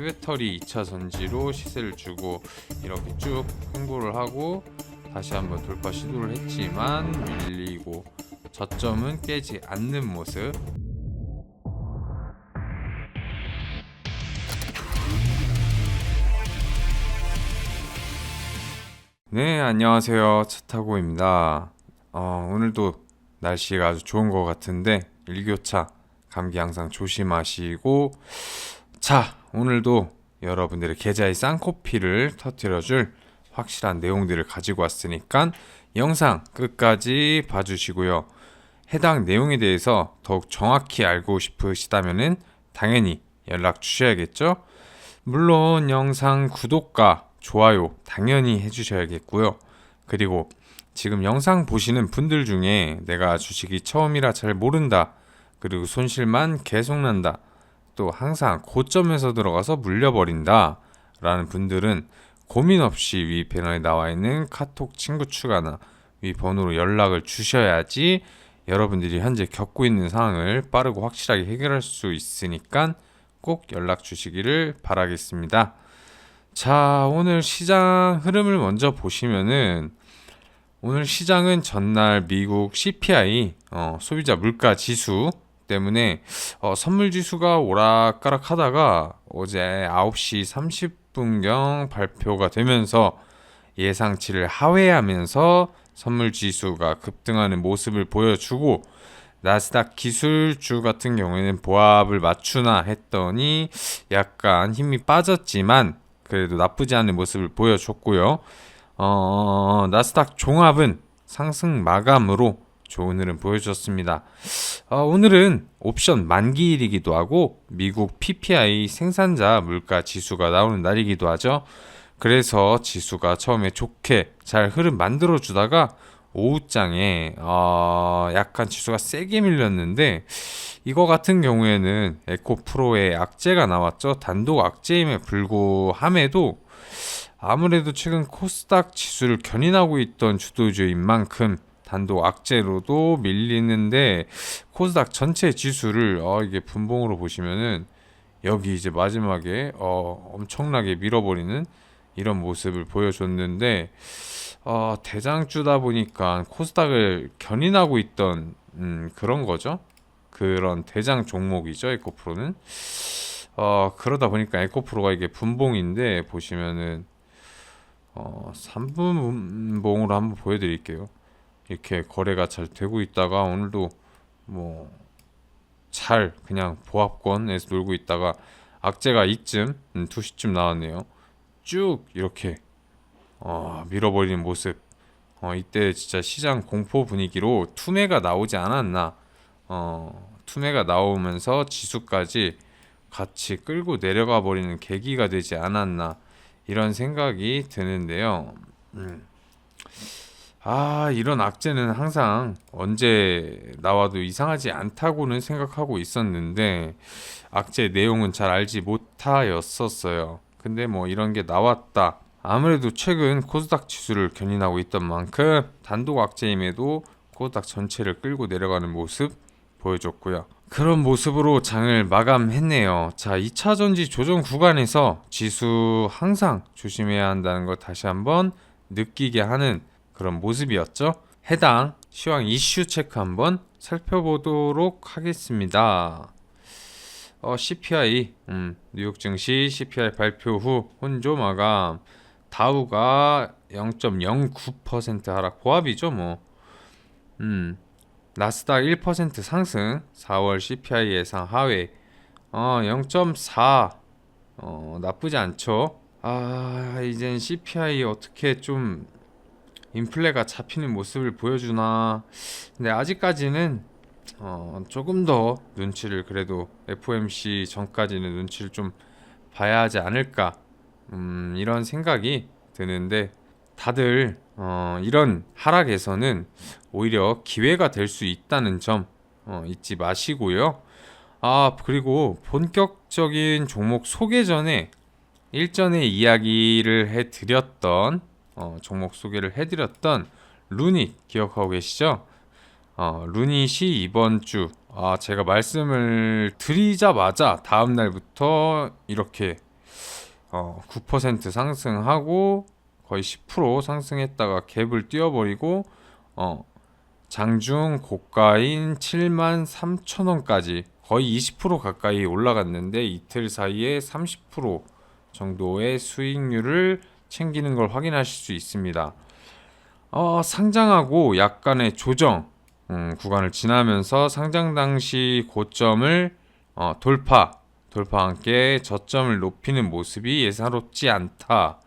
회배터리 2차 전지로 시세를 주고 이렇게 쭉 횡보를 하고 다시 한번 돌파 시도를 했지만 밀리고 저점은 깨지 않는 모습 네, 안녕하세요. 차타고입니다. 어, 오늘도 날씨가 아주 좋은 것 같은데 일교차 감기 항상 조심하시고 자, 오늘도 여러분들의 계좌의 쌍코피를 터뜨려줄 확실한 내용들을 가지고 왔으니까 영상 끝까지 봐주시고요. 해당 내용에 대해서 더욱 정확히 알고 싶으시다면은 당연히 연락 주셔야겠죠. 물론 영상 구독과 좋아요 당연히 해주셔야겠고요. 그리고 지금 영상 보시는 분들 중에 내가 주식이 처음이라 잘 모른다. 그리고 손실만 계속 난다. 또 항상 고점에서 들어가서 물려버린다. 라는 분들은 고민 없이 위 배너에 나와 있는 카톡 친구 추가나 위 번호로 연락을 주셔야지 여러분들이 현재 겪고 있는 상황을 빠르고 확실하게 해결할 수 있으니까 꼭 연락 주시기를 바라겠습니다. 자, 오늘 시장 흐름을 먼저 보시면은 오늘 시장은 전날 미국 CPI 어, 소비자 물가 지수 때문에 어, 선물 지수가 오락가락 하다가 어제 9시 30분경 발표가 되면서 예상치를 하회하면서 선물 지수가 급등하는 모습을 보여주고 나스닥 기술주 같은 경우에는 보합을 맞추나 했더니 약간 힘이 빠졌지만 그래도 나쁘지 않은 모습을 보여줬고요. 어, 나스닥 종합은 상승 마감으로 좋은 흐름 보여줬습니다. 어, 오늘은 옵션 만기일이기도 하고 미국 PPI 생산자 물가 지수가 나오는 날이기도 하죠. 그래서 지수가 처음에 좋게 잘 흐름 만들어 주다가 오후장에 어, 약간 지수가 세게 밀렸는데 이거 같은 경우에는 에코프로의 악재가 나왔죠. 단독 악재임에 불구함에도 아무래도 최근 코스닥 지수를 견인하고 있던 주도주인 만큼 단독 악재로도 밀리는데 코스닥 전체 지수를 어, 이게 분봉으로 보시면은 여기 이제 마지막에 어, 엄청나게 밀어버리는 이런 모습을 보여줬는데 어, 대장주다 보니까 코스닥을 견인하고 있던 음, 그런 거죠. 그런 대장 종목이죠 에코프로는. 어, 그러다 보니까 에코프로가 이게 분봉인데 보시면은 어, 3분봉으로 한번 보여드릴게요. 이렇게 거래가 잘 되고 있다가 오늘도 뭐 잘 그냥 보합권에서 놀고 있다가 악재가 이쯤 음, 2시쯤 나왔네요. 쭉 이렇게 어, 밀어버리는 모습. 어, 이때 진짜 시장 공포 분위기로 투매가 나오지 않았나. 어, 투매가 나오면서 지수까지 같이 끌고 내려가 버리는 계기가 되지 않았나. 이런 생각이 드는데요. 음. 아, 이런 악재는 항상 언제 나와도 이상하지 않다고는 생각하고 있었는데, 악재 내용은 잘 알지 못하였었어요. 근데 뭐 이런 게 나왔다. 아무래도 최근 코스닥 지수를 견인하고 있던 만큼 단독 악재임에도 코스닥 전체를 끌고 내려가는 모습 보여줬고요. 그런 모습으로 장을 마감했네요. 자, 2차 전지 조정 구간에서 지수 항상 조심해야 한다는 걸 다시 한번 느끼게 하는 그런 모습이었죠. 해당 시황 이슈 체크 한번 살펴보도록 하겠습니다. 어, CPI, 음, 뉴욕 증시 CPI 발표 후 혼조 마감, 다우가 0.09% 하락, 보합이죠, 뭐. 음, 나스닥 1% 상승, 4월 CPI 예상 하회, 어, 0.4, 어, 나쁘지 않죠. 아, 이젠 CPI 어떻게 좀 인플레가 잡히는 모습을 보여주나. 근데 아직까지는 어, 조금 더 눈치를 그래도 FOMC 전까지는 눈치를 좀 봐야 하지 않을까. 음, 이런 생각이 드는데 다들 어, 이런 하락에서는 오히려 기회가 될 수 있다는 점 어, 잊지 마시고요. 아, 그리고 본격적인 종목 소개 전에 일전에 이야기를 해드렸던 어, 종목 소개를 해드렸던 루닛 기억하고 계시죠? 어, 루닛이 이번 주 아, 제가 말씀을 드리자마자 다음 날부터 이렇게 어, 9% 상승하고 거의 10% 상승했다가 갭을 띄워버리고 어, 장중 고가인 7만 3천 원까지 거의 20% 가까이 올라갔는데 이틀 사이에 30% 정도의 수익률을 챙기는 걸 확인하실 수 있습니다. 어, 상장하고 약간의 조정 음, 구간을 지나면서 상장 당시 고점을 어, 돌파 돌파와 함께 저점을 높이는 모습이 예사롭지 않다.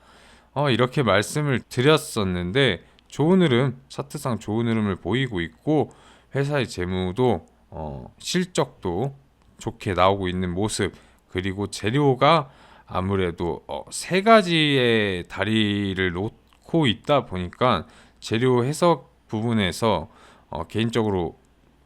어, 이렇게 말씀을 드렸었는데 좋은 흐름, 차트상 좋은 흐름을 보이고 있고 회사의 재무도 어, 실적도 좋게 나오고 있는 모습 그리고 재료가 아무래도 어, 세 가지의 다리를 놓고 있다 보니까 재료 해석 부분에서 어, 개인적으로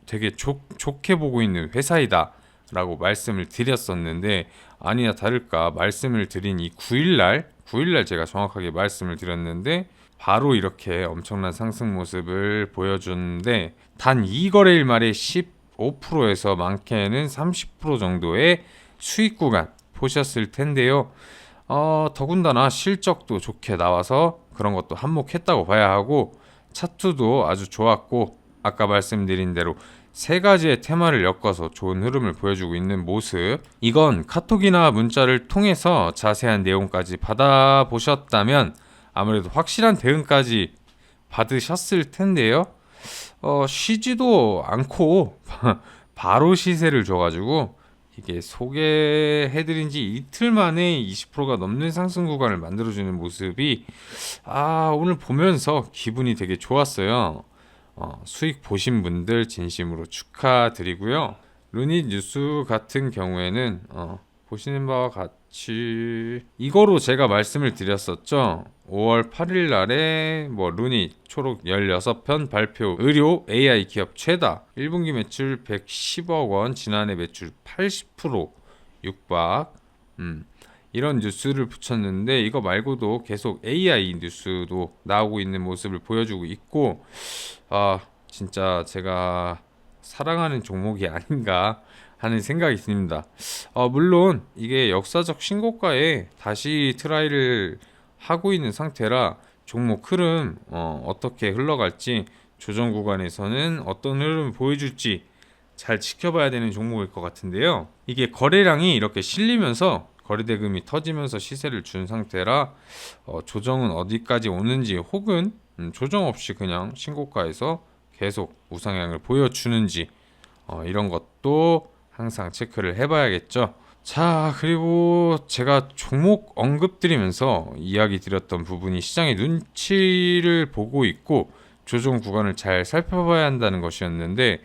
되게 좋, 좋게 보고 있는 회사이다. 라고 말씀을 드렸었는데 아니나 다를까 말씀을 드린 이 9일날 9일날 제가 정확하게 말씀을 드렸는데 바로 이렇게 엄청난 상승 모습을 보여줬는데 단 2거래일 말에 15%에서 많게는 30% 정도의 수익 구간 보셨을 텐데요. 어, 더군다나 실적도 좋게 나와서 그런 것도 한몫했다고 봐야 하고 차트도 아주 좋았고 아까 말씀드린 대로 세 가지의 테마를 엮어서 좋은 흐름을 보여주고 있는 모습. 이건 카톡이나 문자를 통해서 자세한 내용까지 받아보셨다면 아무래도 확실한 대응까지 받으셨을 텐데요. 어, 쉬지도 않고 바로 시세를 줘가지고 이게 소개해드린 지 이틀 만에 20%가 넘는 상승 구간을 만들어주는 모습이 아, 오늘 보면서 기분이 되게 좋았어요. 어, 수익 보신 분들 진심으로 축하드리고요. 루닛 뉴스 같은 경우에는 어, 보시는 바와 같이 이거로 제가 말씀을 드렸었죠. 5월 8일 날에 뭐 루닛 초록 16편 발표 의료 AI 기업 최다 1분기 매출 110억 원 지난해 매출 80% 육박 음, 이런 뉴스를 붙였는데 이거 말고도 계속 AI 뉴스도 나오고 있는 모습을 보여주고 있고 아 진짜 제가 사랑하는 종목이 아닌가 하는 생각이 듭니다. 어, 물론 이게 역사적 신고가에 다시 트라이를 하고 있는 상태라 종목 흐름 어, 어떻게 흘러갈지 조정 구간에서는 어떤 흐름을 보여줄지 잘 지켜봐야 되는 종목일 것 같은데요. 이게 거래량이 이렇게 실리면서 거래대금이 터지면서 시세를 준 상태라 어, 조정은 어디까지 오는지 혹은 음, 조정 없이 그냥 신고가에서 계속 우상향을 보여주는지 어, 이런 것도 항상 체크를 해봐야겠죠. 자, 그리고 제가 종목 언급드리면서 이야기 드렸던 부분이 시장의 눈치를 보고 있고 조정 구간을 잘 살펴봐야 한다는 것이었는데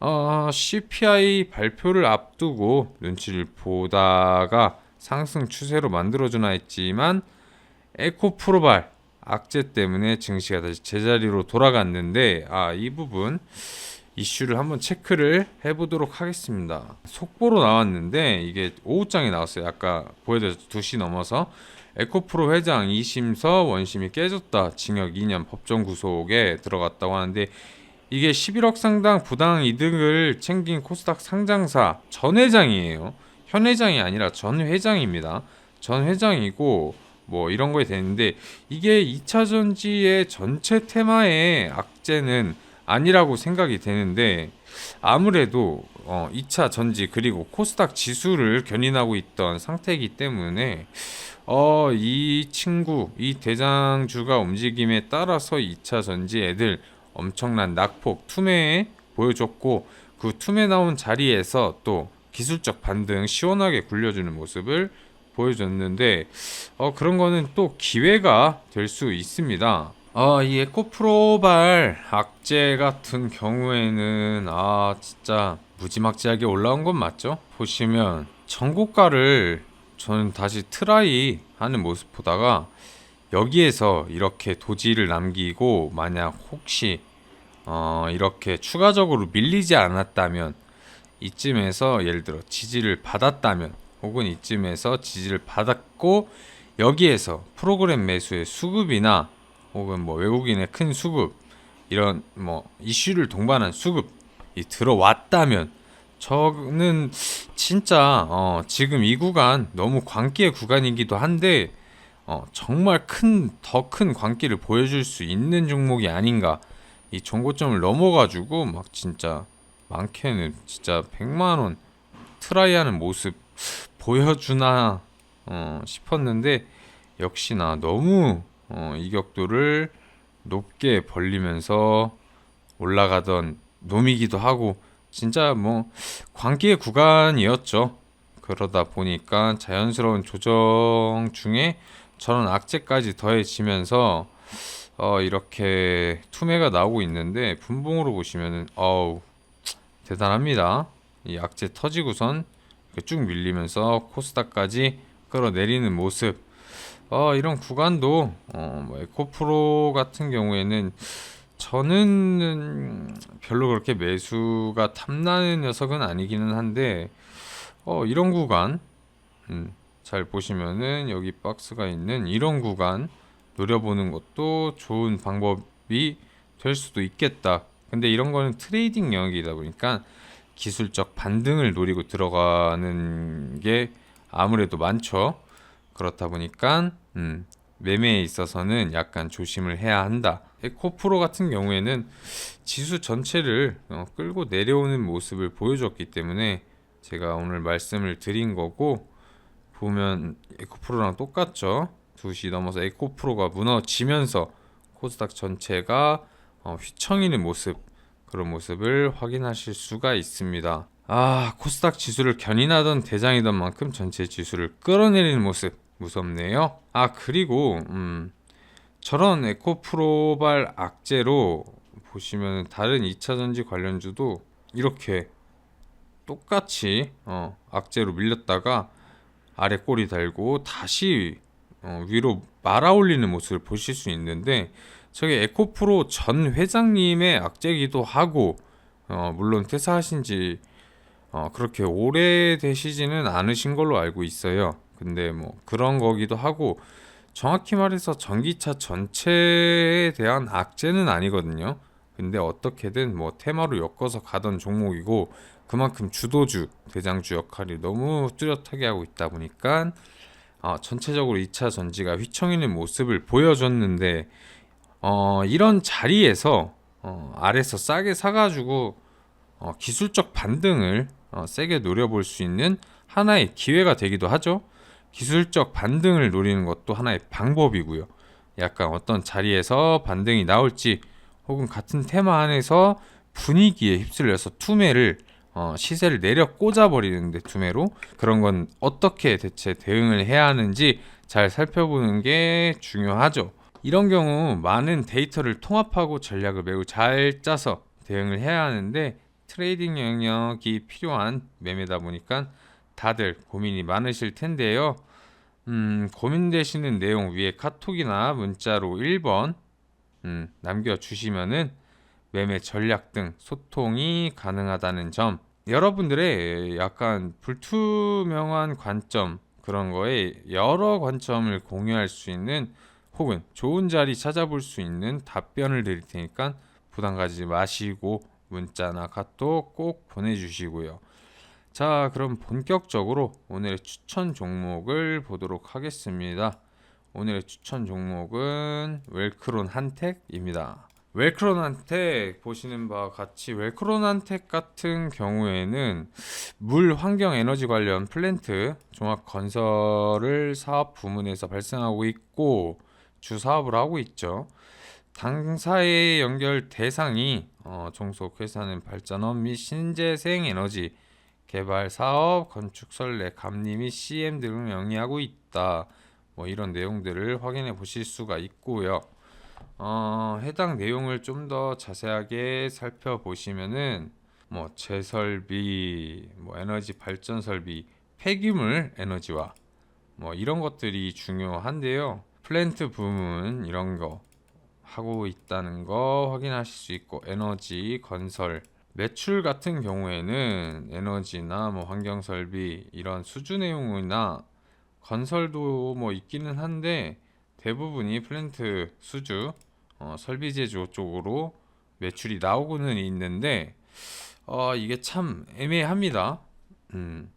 어, CPI 발표를 앞두고 눈치를 보다가 상승 추세로 만들어주나 했지만 에코프로발 악재 때문에 증시가 다시 제자리로 돌아갔는데 아 이 부분 이슈를 한번 체크를 해보도록 하겠습니다. 속보로 나왔는데 이게 오후장에 나왔어요. 아까 보여드렸죠. 2시 넘어서 에코프로 회장 2심서 원심이 깨졌다. 징역 2년 법정 구속에 들어갔다고 하는데 이게 11억 상당 부당 이득을 챙긴 코스닥 상장사 전 회장이에요. 현 회장이 아니라 전 회장입니다. 전 회장이고 뭐 이런 거에 되는데 이게 2차 전지의 전체 테마의 악재는 아니라고 생각이 되는데 아무래도 어 2차 전지 그리고 코스닥 지수를 견인하고 있던 상태이기 때문에 어 이 친구 이 대장주가 움직임에 따라서 2차 전지 애들 엄청난 낙폭 투매에 보여줬고 그 투매 나온 자리에서 또 기술적 반등 시원하게 굴려주는 모습을 보여줬는데 어, 그런 거는 또 기회가 될 수 있습니다. 어, 이 에코프로발 악재 같은 경우에는 아 진짜 무지막지하게 올라온 건 맞죠? 보시면 전고가를 저는 다시 트라이 하는 모습 보다가 여기에서 이렇게 도지를 남기고 만약 혹시 어, 이렇게 추가적으로 밀리지 않았다면 이쯤에서 예를 들어 지지를 받았다면 혹은 이쯤에서 지지를 받았고 여기에서 프로그램 매수의 수급이나 혹은 뭐 외국인의 큰 수급 이런 뭐 이슈를 동반한 수급이 들어왔다면 저는 진짜 어, 지금 이 구간 너무 광기의 구간이기도 한데 어, 정말 큰 더 큰 광기를 보여줄 수 있는 종목이 아닌가. 이 정고점을 넘어가지고 막 진짜 많게는 진짜 100만 원 트라이하는 모습 보여주나 어, 싶었는데 역시나 너무 어, 이격도를 높게 벌리면서 올라가던 놈이기도 하고 진짜 뭐 광기의 구간이었죠. 그러다 보니까 자연스러운 조정 중에 저런 악재까지 더해지면서 어 이렇게 투매가 나오고 있는데 분봉으로 보시면은 어우 대단합니다. 이 악재 터지고선 쭉 밀리면서 코스닥까지 끌어내리는 모습. 어 이런 구간도 어 뭐 에코프로 같은 경우에는 저는 별로 그렇게 매수가 탐나는 녀석은 아니기는 한데 어 이런 구간 음, 잘 보시면은 여기 박스가 있는 이런 구간 노려보는 것도 좋은 방법이 될 수도 있겠다. 근데 이런 거는 트레이딩 영역이다 보니까 기술적 반등을 노리고 들어가는 게 아무래도 많죠. 그렇다 보니까 음, 매매에 있어서는 약간 조심을 해야 한다. 에코프로 같은 경우에는 지수 전체를 어, 끌고 내려오는 모습을 보여줬기 때문에 제가 오늘 말씀을 드린 거고 보면 에코프로랑 똑같죠. 2시 넘어서 에코프로가 무너지면서 코스닥 전체가 어, 휘청이는 모습 그런 모습을 확인하실 수가 있습니다. 아 코스닥 지수를 견인하던 대장이던 만큼 전체 지수를 끌어내리는 모습 무섭네요. 아 그리고 음, 저런 에코프로발 악재로 보시면 다른 2차 전지 관련주도 이렇게 똑같이 어, 악재로 밀렸다가 아래 꼬리 달고 다시 어, 위로 말아 올리는 모습을 보실 수 있는데 저게 에코프로 전 회장님의 악재기도 하고 어, 물론 퇴사하신 지 어, 그렇게 오래 되시지는 않으신 걸로 알고 있어요. 근데 뭐 그런 거기도 하고 정확히 말해서 전기차 전체에 대한 악재는 아니거든요. 근데 어떻게든 뭐 테마로 엮어서 가던 종목이고 그만큼 주도주 대장주 역할이 너무 뚜렷하게 하고 있다 보니까 어, 전체적으로 2차 전지가 휘청이는 모습을 보여줬는데 어, 이런 자리에서 어, 아래서 싸게 사가지고 어, 기술적 반등을 어, 세게 노려볼 수 있는 하나의 기회가 되기도 하죠. 기술적 반등을 노리는 것도 하나의 방법이고요. 약간 어떤 자리에서 반등이 나올지 혹은 같은 테마 안에서 분위기에 휩쓸려서 투매를 어, 시세를 내려 꽂아버리는데 투매로 그런 건 어떻게 대체 대응을 해야 하는지 잘 살펴보는 게 중요하죠. 이런 경우 많은 데이터를 통합하고 전략을 매우 잘 짜서 대응을 해야 하는데 트레이딩 영역이 필요한 매매다 보니까 다들 고민이 많으실 텐데요. 음, 고민되시는 내용 위에 카톡이나 문자로 1번 음, 남겨주시면은 매매 전략 등 소통이 가능하다는 점 여러분들의 약간 불투명한 관점 그런 거에 여러 관점을 공유할 수 있는 혹은 좋은 자리 찾아볼 수 있는 답변을 드릴 테니까 부담 가지지 마시고 문자나 카톡 꼭 보내주시고요. 자, 그럼 본격적으로 오늘의 추천 종목을 보도록 하겠습니다. 오늘의 추천 종목은 웰크론 한택입니다. 웰크론 한택 보시는 바와 같이 웰크론 한택 같은 경우에는 물 환경 에너지 관련 플랜트 종합 건설을 사업 부문에서 발생하고 있고 주 사업을 하고 있죠. 당사의 연결 대상이 어, 종속 회사는 발전업 및 신재생 에너지 개발 사업, 건축 설계, 감리 및 CM 등을 영위하고 있다. 뭐 이런 내용들을 확인해 보실 수가 있고요. 어, 해당 내용을 좀 더 자세하게 살펴보시면은 뭐 재설비, 뭐 에너지 발전 설비, 폐기물 에너지와 뭐 이런 것들이 중요한데요. 플랜트 부문 이런 거 하고 있다는 거 확인하실 수 있고 에너지 건설 매출 같은 경우에는 에너지나 뭐 환경 설비 이런 수주 내용이나 건설도 뭐 있기는 한데 대부분이 플랜트 수주 어, 설비 제조 쪽으로 매출이 나오고는 있는데 어, 이게 참 애매합니다. 음,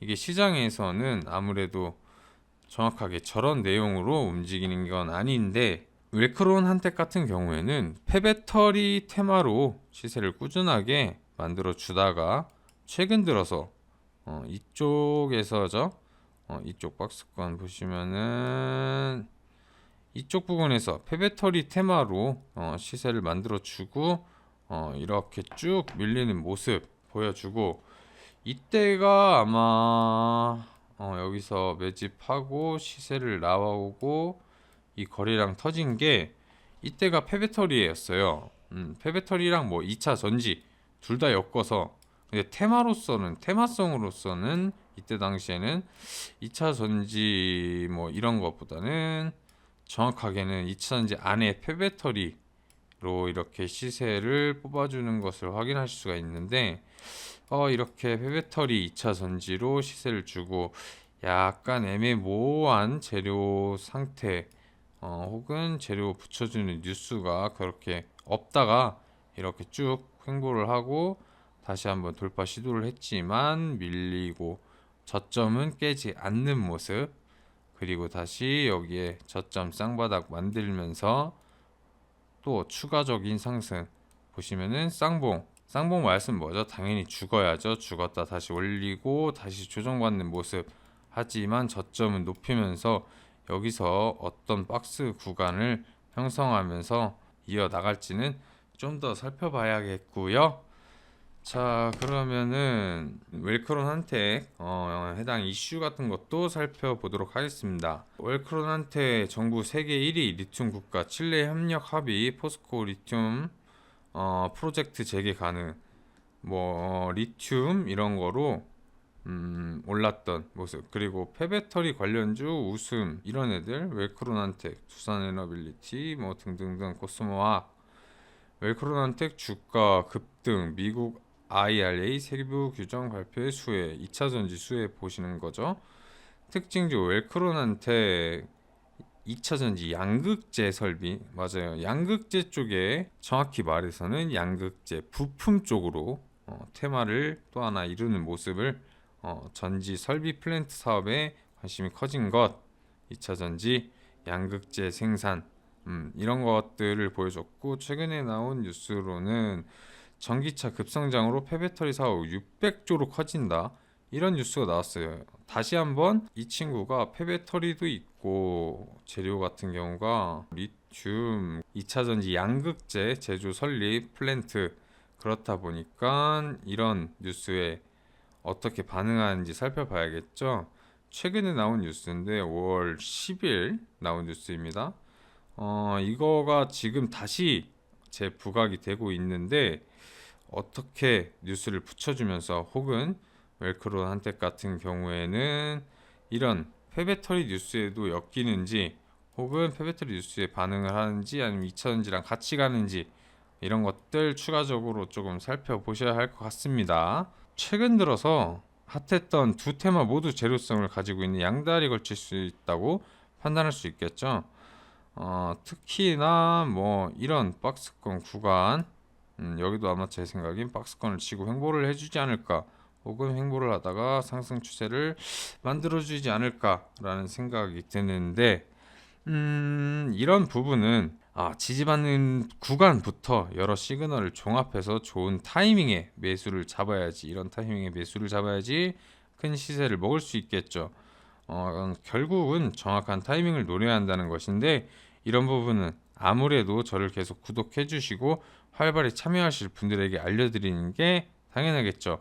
이게 시장에서는 아무래도 정확하게 저런 내용으로 움직이는 건 아닌데 웰크론 한택 같은 경우에는 폐배터리 테마로 시세를 꾸준하게 만들어 주다가 최근 들어서 어, 이쪽에서죠? 어, 이쪽 박스권 보시면은 이쪽 부분에서 폐배터리 테마로 어, 시세를 만들어 주고 어, 이렇게 쭉 밀리는 모습 보여주고 이때가 아마 어, 여기서 매집하고 시세를 나오고 이 거래량 터진 게 이때가 폐배터리였어요. 음, 폐배터리랑 뭐 2차 전지 둘 다 엮어서 근데 테마로서는 테마성으로서는 이때 당시에는 2차 전지 뭐 이런 것보다는 정확하게는 2차 전지 안에 폐배터리로 이렇게 시세를 뽑아주는 것을 확인하실 수가 있는데 어, 이렇게 폐배터리 2차 전지로 시세를 주고 약간 애매모호한 재료 상태 어, 혹은 재료 붙여주는 뉴스가 그렇게 없다가 이렇게 쭉 횡보를 하고 다시 한번 돌파 시도를 했지만 밀리고 저점은 깨지 않는 모습 그리고 다시 여기에 저점 쌍바닥 만들면서 또 추가적인 상승 보시면은 쌍봉 쌍봉 말씀 뭐죠? 당연히 죽어야죠. 죽었다 다시 올리고 다시 조정받는 모습 하지만 저점은 높이면서 여기서 어떤 박스 구간을 형성하면서 이어 나갈지는 좀 더 살펴봐야겠고요. 자 그러면은 웰크론 한테 어, 해당 이슈 같은 것도 살펴보도록 하겠습니다. 웰크론 한테 정부 세계 1위 리튬 국가 칠레 협력 합의 포스코 리튬 어, 프로젝트 재개 가능 뭐 어, 리튬 이런 거로 음, 올랐던 모습. 그리고 폐배터리 관련주 웃음 이런 애들 웰크론한텍 두산에너빌리티 뭐 등등등 코스모학 웰크론한텍 주가 급등 미국 IRA 세부 규정 발표의 수혜 2차 전지 수혜 보시는 거죠. 특징주 웰크론한텍 2차 전지 양극재 설비 맞아요. 양극재 쪽에 정확히 말해서는 양극재 부품 쪽으로 어, 테마를 또 하나 이루는 모습을 어, 전지 설비 플랜트 사업에 관심이 커진 것 2차 전지 양극재 생산 음, 이런 것들을 보여줬고 최근에 나온 뉴스로는 전기차 급성장으로 폐배터리 사업 600조로 커진다 이런 뉴스가 나왔어요. 다시 한번 이 친구가 폐배터리도 있고 재료 같은 경우가 리튬, 2차 전지 양극재 제조 설립 플랜트 그렇다 보니까 이런 뉴스에 어떻게 반응하는지 살펴봐야겠죠. 최근에 나온 뉴스인데 5월 10일 나온 뉴스입니다. 어, 이거가 지금 다시 재부각이 되고 있는데 어떻게 뉴스를 붙여주면서 혹은 웰크론 한택 같은 경우에는 이런 폐배터리 뉴스에도 엮이는지 혹은 폐배터리 뉴스에 반응을 하는지 아니면 2차전지랑 같이 가는지 이런 것들 추가적으로 조금 살펴보셔야 할 것 같습니다. 최근 들어서 핫했던 두 테마 모두 재료성을 가지고 있는 양다리 걸칠 수 있다고 판단할 수 있겠죠. 어, 특히나 뭐 이런 박스권 구간 음, 여기도 아마 제 생각엔 박스권을 치고 횡보를 해주지 않을까 혹은 횡보를 하다가 상승 추세를 만들어주지 않을까라는 생각이 드는데 음, 이런 부분은 아, 지지받는 구간부터 여러 시그널을 종합해서 좋은 타이밍에 매수를 잡아야지 이런 타이밍에 매수를 잡아야지 큰 시세를 먹을 수 있겠죠. 어, 결국은 정확한 타이밍을 노려야 한다는 것인데 이런 부분은 아무래도 저를 계속 구독해 주시고 활발히 참여하실 분들에게 알려드리는 게 당연하겠죠.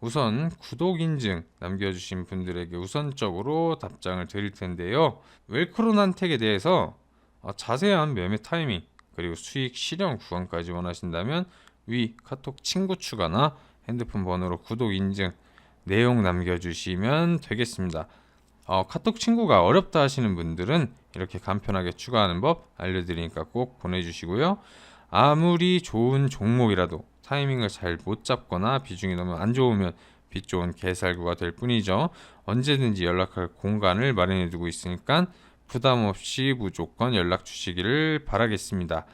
우선 구독 인증 남겨주신 분들에게 우선적으로 답장을 드릴 텐데요. 웰크론한택에 대해서 어, 자세한 매매 타이밍 그리고 수익 실현 구간까지 원하신다면 위 카톡 친구 추가나 핸드폰 번호로 구독 인증 내용 남겨주시면 되겠습니다. 어, 카톡 친구가 어렵다 하시는 분들은 이렇게 간편하게 추가하는 법 알려드리니까 꼭 보내주시고요. 아무리 좋은 종목이라도 타이밍을 잘 못 잡거나 비중이 너무 안 좋으면 빛 좋은 개살구가 될 뿐이죠. 언제든지 연락할 공간을 마련해 두고 있으니까 부담 없이 무조건 연락 주시기를 바라겠습니다.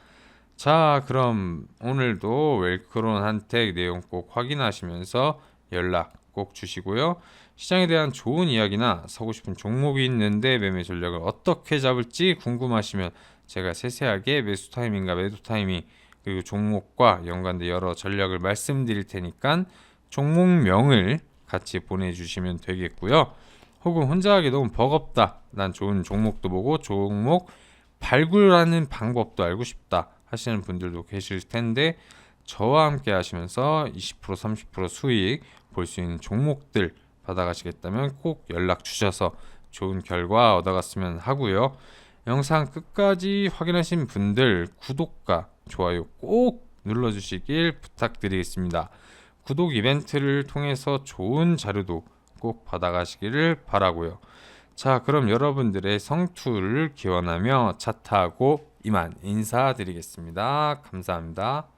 자, 그럼 오늘도 웰크론 한택 내용 꼭 확인하시면서 연락 꼭 주시고요. 시장에 대한 좋은 이야기나 사고 싶은 종목이 있는데 매매 전략을 어떻게 잡을지 궁금하시면 제가 세세하게 매수 타이밍과 매도 타이밍 그리고 종목과 연관된 여러 전략을 말씀드릴 테니까 종목명을 같이 보내주시면 되겠고요. 혹은 혼자 하기 너무 버겁다. 난 좋은 종목도 보고 종목 발굴하는 방법도 알고 싶다 하시는 분들도 계실 텐데 저와 함께 하시면서 20% 30% 수익 볼 수 있는 종목들 받아가시겠다면 꼭 연락 주셔서 좋은 결과 얻어갔으면 하고요. 영상 끝까지 확인하신 분들 구독과 좋아요 꼭 눌러주시길 부탁드리겠습니다. 구독 이벤트를 통해서 좋은 자료도 꼭 받아가시기를 바라고요. 자, 그럼 여러분들의 성투를 기원하며 차 타고 이만 인사드리겠습니다. 감사합니다.